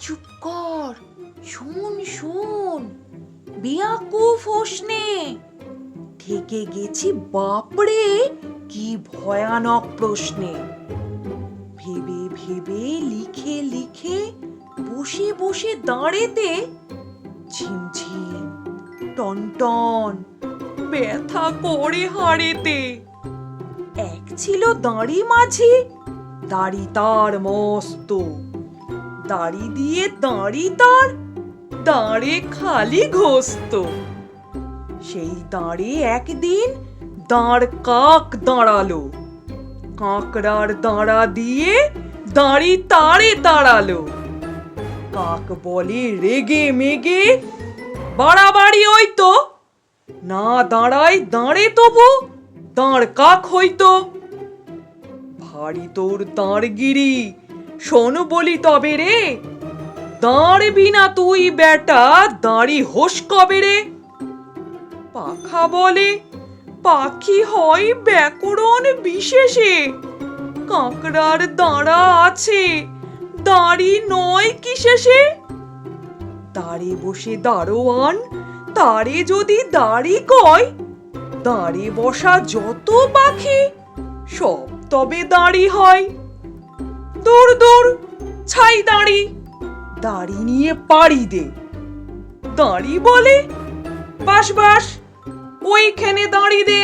চুপ কর। শোন শোন। বেয়াকুফ হোস নে থেকে গেছি, বাপরে, কি ভয়ানক প্রশ্নে। ভেবে ভেবে, লিখে লিখে, বসে বসে দাঁড়েতে ঝিমঝিম টনটন ব্যথা করে হাড়েতে। এক ছিল দাঁড়ি মাঝি, দাড়ি তার মস্ত। দাড়ি দিয়ে দাঁড়ি তার দাঁড়ে খালি ঘোস্ত। সেই দাঁড়ে একদিন দাঁড় কাক দাঁড়াল। কাঁকড়ার দাঁড়া দিয়ে দাঁড়ি তারে দাঁড়াল কাক বলে, রেগে মেগে, বাড়াবাড়ি ওই তো না দাঁড়ায় দাঁড়ে তবু, দাঁড় কাক হইতো। ভারী তোর দাঁড়গিরি শোন বলি তবে রে। দাঁড়বি না তুই বেটা, দাঁড়ি হোস কবে রে? পাখা বলে, পাখি হয় ব্যাকরণ বিশেষে। কাঁকড়ার দাঁড়া আছে, দাঁড়ি নয় কিসেসে দাঁড়ে বসে দাঁড়োয়ান তারে যদি দাঁড়ি কয়, দাঁড়ে বসা যত পাখি, সব তবে দাঁড়ি হয়। ছাই দাঁড়ি। দাঁড়ি নিয়ে পাড়ি দে। দাঁড়ি বলে? বাস বাস ওইখানে দাঁড়ি দে।